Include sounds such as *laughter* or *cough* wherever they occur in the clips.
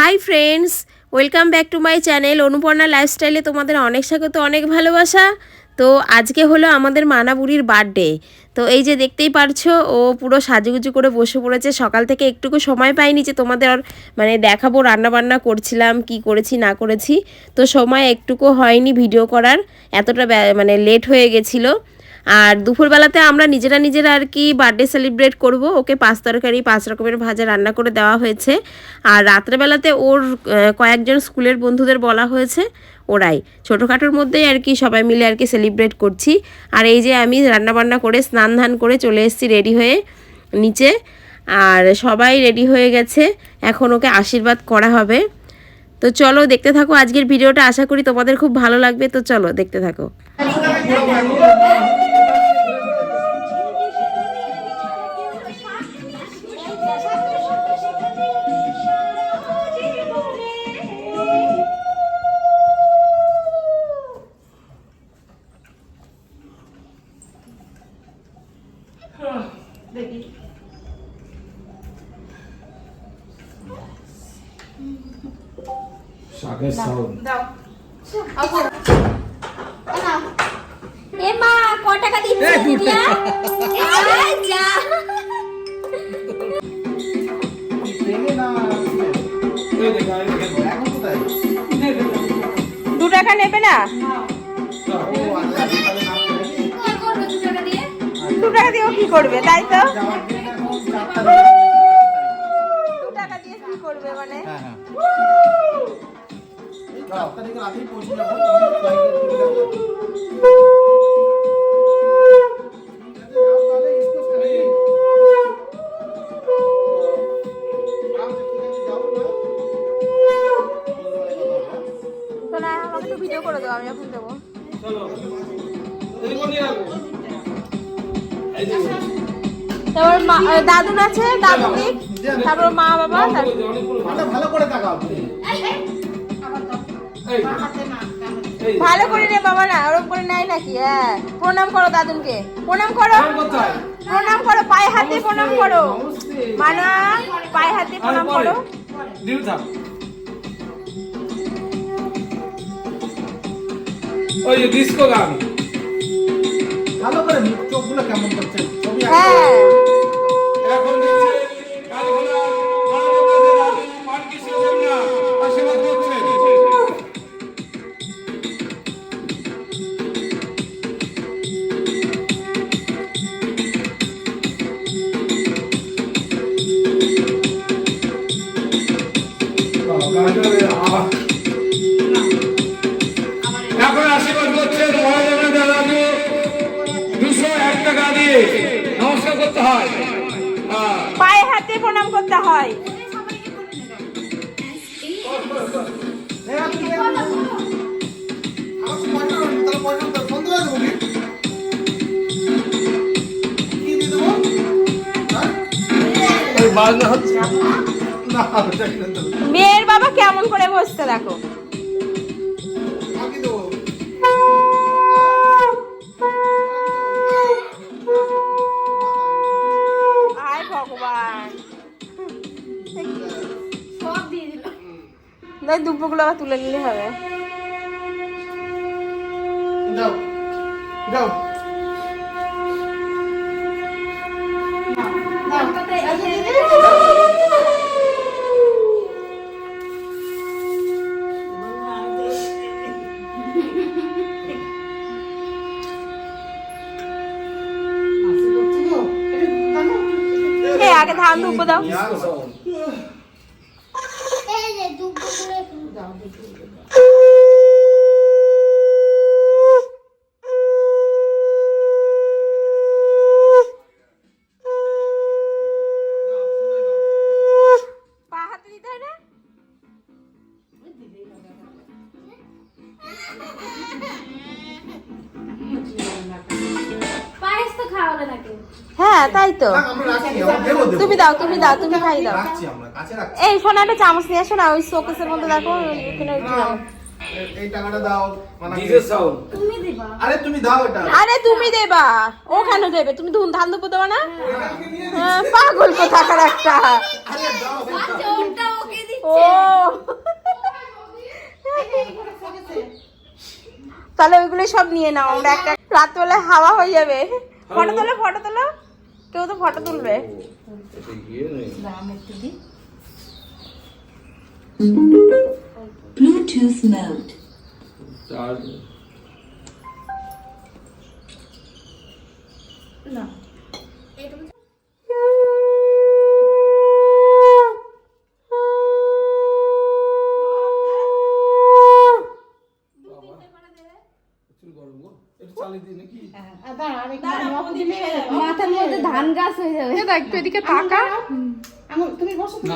Hi friends, welcome back to my channel Anuparna লাইফস্টাইলে তোমাদের অনেক স্বাগত, অনেক ভালোবাসা। তো আজকে হলো আমাদের মানাবুড়ির বার্থডে। তো এই যে দেখতেই পারছ, ও পুরো সাজুগুজু করে বসে পড়েছে। সকাল থেকে একটুকু সময় পাইনি যে তোমাদের আর মানে দেখাবো রান্না বান্না করছিলাম, কি করেছি, না করেছি। তো সময় একটুকু হয়নি ভিডিও করার, এতটা মানে লেট হয়ে গেছিল। আর দুপুরবেলাতে আমরা নিজেরা নিজেরা আর কি বার্থডে সেলিব্রেট করব। ওকে পাঁচ তরকারি, পাঁচ রকমের ভাজা রান্না করে দেওয়া হয়েছে। আর রাত্রেবেলাতে ওর কয়েকজন স্কুলের বন্ধুদের বলা হয়েছে, ওরাই। ছোটোখাটোর মধ্যেই আর কি সবাই মিলে আর কি সেলিব্রেট করছি। আর এই যে আমি রান্না বান্না করে স্নান ধান করে চলে এসেছি রেডি হয়ে নিচে। আর সবাই রেডি হয়ে গেছে। এখন ওকে আশীর্বাদ করা হবে। তো চলো দেখতে থাকো আজকের ভিডিওটা। আশা করি তোমাদের খুব ভালো লাগবে। তো চলো দেখতে থাকো। শাকের সাউন্ড এ মা ক টাকা দিচ্ছে দিদিয়া এই যা। দু টাকা নেবে না? দু টাকা দিয়ে। দিয়েও কি করবে তাই তো? কি করবে মানে তো না। আমাকে ভিডিও করে দাও আমি এখন দেবো। তারপর দাদুন আছে দাদু দিক তারপর মা বাবা ভালো। করে ভালো করে নে বাবা না ওরকম করে নেয় নাকি? হ্যাঁ। প্রণাম করো দাদুনকে। প্রণাম করো। প্রণাম করো পায়ে হাতে প্রণাম করো। মানা পায়ে হাতে প্রণাম করো। ওই ডিস্কো গান। ভালো করে মুখ চোখগুলো কেমন করছে? ছবি হ্যাঁ। দেবো মেয়ের বাবা কেমন করে বসতে দেখো। না দুপুরগুলো আবার তুলে নিলে হবে। যাও এ আগে ধান দুব্বো দাও যে দুটো *laughs* হ্যাঁ তাই তো। তুমি দাও তুমি দাও তুমি খাই দাও। এই শোনা একটা চামচ নিয়ে আসো না ওই শোকেসের মধ্যে দেখো আরে তুমি দেবা। দেবে? তুমি ধুন ধান দেবো হ্যাঁ, পাগল থাকার একটা। ও। তাহলে ওইগুলো সব নিয়ে নাও আমরা একটা রাত্রে হাওয়া হয়ে যাবে। ফটো তোলো ফটো তোলো। কেউ তো ফটো তুলবে। নেই Bluetooth mode. চার্জ গরম গো একটু চালিয়ে দিই নাকি মাথার মধ্যে ধান গাছ হয়ে যাবে। একটু এদিকে তাকা। তুমি বসো এই-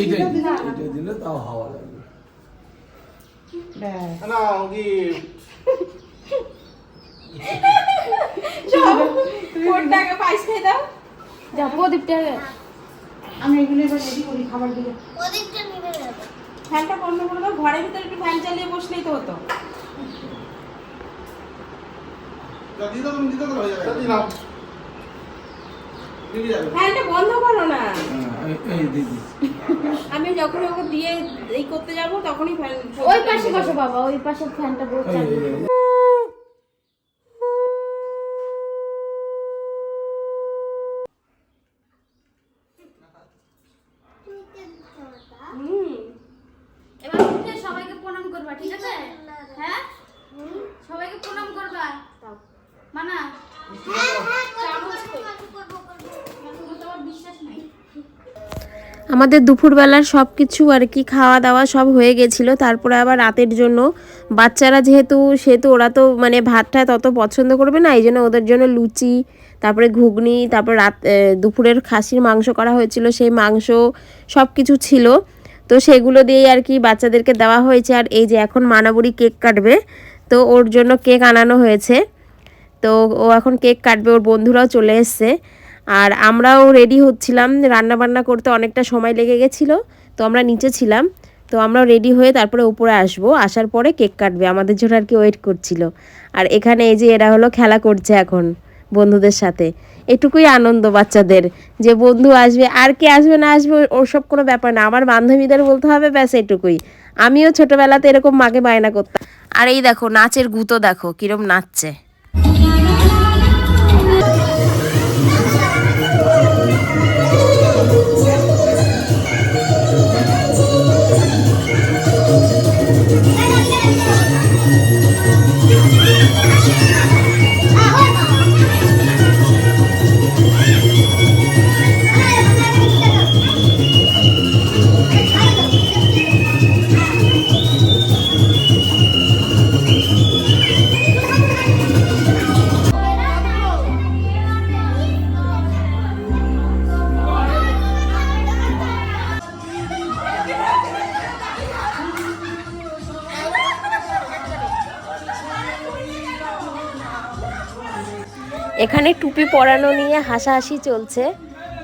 এইটাই এইটাই দিলে তাও হাওয়া লাগবে। না ওই কোনটাকে পাইস খেয়ে দাও। যা প্রদীপটা আমরা এগুলো এবার রেডি করি খাবার দিলে ফ্যানটা বন্ধ করে দাও ঘরের ভিতরে একটু ফ্যান চালিয়ে বসলেই তো হতো। দিদা তুমি দিদা তো হয়ে যাবে। দিদি। ফ্যানটা বন্ধ করো না। হ্যাঁ, এই- এই দিদি আমি যখন ওকে দিয়ে এই করতে যাব তখনই ফ্যান ওই পাশে বসো বাবা ওই পাশে ফ্যানটা বহুত এই- চালু এই- এই- হুম এবার উঠে সবাইকে প্রণাম করবা ঠিক আছে হ্যাঁ সবাইকে প্রণাম করবা মানা তোমার তো আবার বিশ্বাস নাই আমাদের দুপুরবেলার সব কিছু আর কি খাওয়া দাওয়া সব হয়ে গেছিল। তারপরে আবার রাতের জন্য, বাচ্চারা যেহেতু, সেহেতু ওরা তো মানে ভাতটা তত পছন্দ করবে না, এই জন্য ওদের জন্য লুচি, তারপরে ঘুগনি, তারপর রাত দুপুরের খাসির মাংস করা হয়েছিল, সেই মাংস সব কিছু ছিল। তো সেগুলো দিয়েই আর কি বাচ্চাদেরকে দেওয়া হয়েছে। আর এই যে এখন মানাবুড়ি কেক কাটবে, তো ওর জন্য কেক আনানো হয়েছে। তো ও এখন কেক কাটবে, ওর বন্ধুরাও চলে এসছে। আর আমরাও রেডি হচ্ছিলাম। রান্না বান্না করতে অনেকটা সময় লেগে গেছিল, তো আমরা নিচে ছিলাম। তো আমরাও রেডি হয়ে তারপরে উপরে আসব। আসার পরে কেক কাটবে। আমাদের জন্য আর কি ওয়েট করছিল। আর এখানে এই যে এরা হলো খেলা করছে এখন বন্ধুদের সাথে। এটুকুই আনন্দ বাচ্চাদের, যে বন্ধু আসবে, আর কে আসবে, না আসবে ওসব কোনো ব্যাপার না। আমার বান্ধবীদের বলতে হবে, ব্যাস এটুকুই। আমিও ছোটবেলাতে এরকম মাকে বায়না করতাম। আর এই দেখো, নাচের গুতো দেখো, কিরম নাচছে। এখানে টুপি পরানো নিয়ে হাসাহাসি চলছে।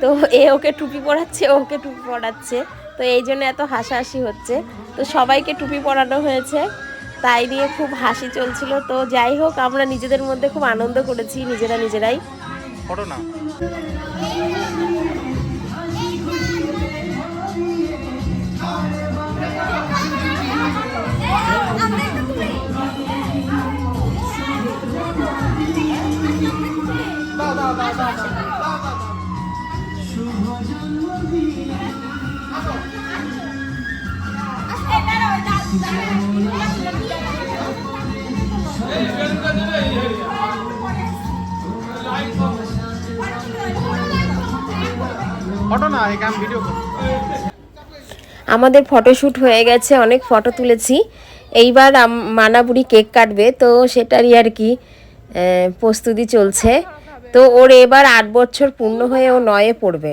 তো এ ওকে টুপি পরাচ্ছে ওকে টুপি পরাচ্ছে। তো এই জন্য এত হাসাহাসি হচ্ছে। তো সবাইকে টুপি পরানো হয়েছে। তাই নিয়ে খুব হাসি চলছিল। তো যাই হোক, আমরা নিজেদের মধ্যে খুব আনন্দ করেছি, নিজেরা নিজেরাই। আমাদের ফটোশ্যুট হয়ে গেছে, অনেক ফটো তুলেছি। এইবার মানাবুড়ি কেক কাটবে, তো সেটারই আর কি প্রস্তুতি চলছে। তো ওর এবার আট বছর পূর্ণ হয়ে ও নয়ে পড়বে।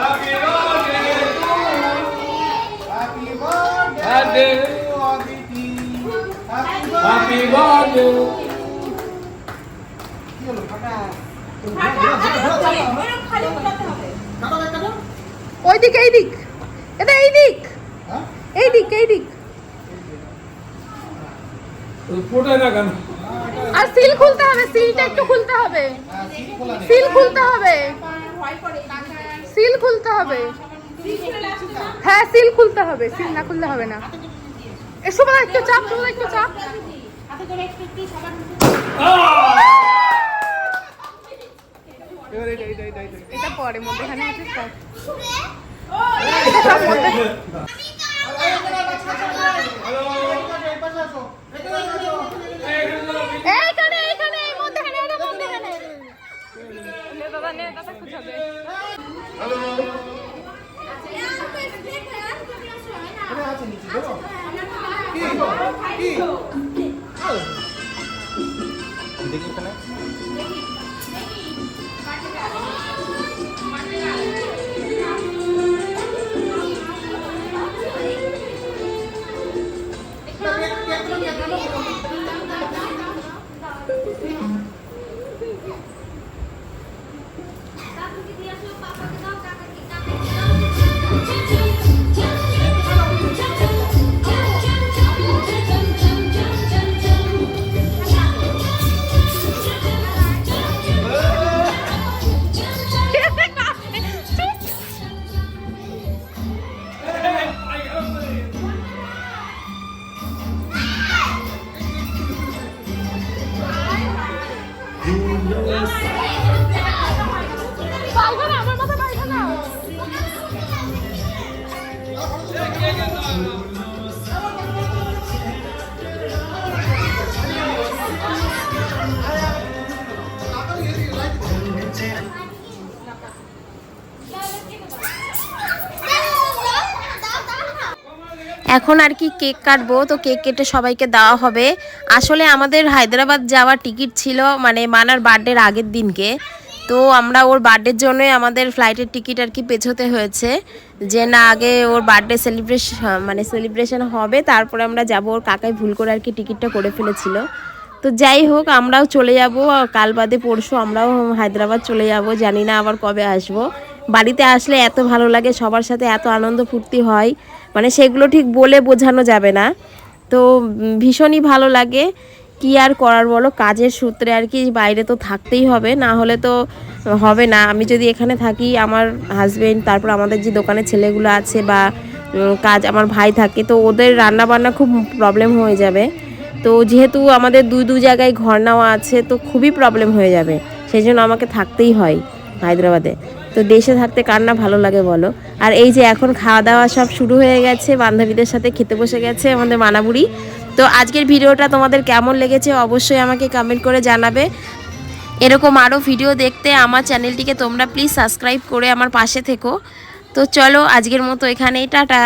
Happy ওই দিক এই দিক এটা এই দিক এই দিক এই দিক আর সিল খুলতে হবে, সিলটা একটু খুলতে হবে। সিল খুলতে হবে। সিল খুলতে হবে। হ্যাঁ সিল খুলতে হবে, সিল না খুললে হবে না। এ, সুমনা, একটু চাপ একটু চাপ। এটা পরে মধ্যখানে আছে সব এখন আর কি কেক কাটবো, তো কেক কেটে সবাইকে দেওয়া হবে। আসলে আমাদের হায়দ্রাবাদ যাওয়ার টিকিট ছিল মানে মানার বার্থডের আগের দিনকে। তো আমরা ওর বার্থডের জন্যই আমাদের ফ্লাইটের টিকিট আর কি পেছোতে হয়েছে। যে না, আগে ওর বার্থডে সেলিব্রেশন মানে সেলিব্রেশন হবে, তারপরে আমরা যাব। ওর কাকাই ভুল করে আর কি টিকিটটা করে ফেলেছিল। তো যাই হোক, আমরাও চলে যাব। কাল বাদে পরশু আমরাও হায়দ্রাবাদ চলে যাব। জানি না আবার কবে আসব। বাড়িতে আসলে এত ভালো লাগে, সবার সাথে এত আনন্দ ফুর্তি হয়। মানে সেগুলো ঠিক বলে বোঝানো যাবে না। তো ভীষণই ভালো লাগে। কি আর করার বলো? কাজের সূত্রে আর কি বাইরে তো থাকতেই হবে। না হলে তো হবে না। আমি যদি এখানে থাকি, আমার হাজবেন্ড তারপর আমাদের যে দোকানে ছেলেগুলো আছে বা কাজ আমার ভাই থাকে, তো ওদের রান্না বান্না খুব প্রবলেম হয়ে যাবে। তো যেহেতু আমাদের দুই দু জায়গায় ঘর নেওয়া আছে, তো খুবই প্রবলেম হয়ে যাবে। সেই জন্য আমাকে থাকতেই হয় হায়দ্রাবাদে। তো দেশে থাকতে কার না ভালো লাগে বলো? আর এই যে এখন খাওয়া দাওয়া সব শুরু হয়ে গেছে, বান্ধবীদের সাথে খেতে বসে গেছে আমাদের মানাবুড়ি। তো আজকের ভিডিওটা তোমাদের কেমন লেগেছে অবশ্যই আমাকে কমেন্ট করে জানাবে। এরকম আরও ভিডিও দেখতে আমার চ্যানেলটিকে তোমরা প্লিজ সাবস্ক্রাইব করে আমার পাশে থেকো। তো চলো আজকের মতো এখানেই, টাটা।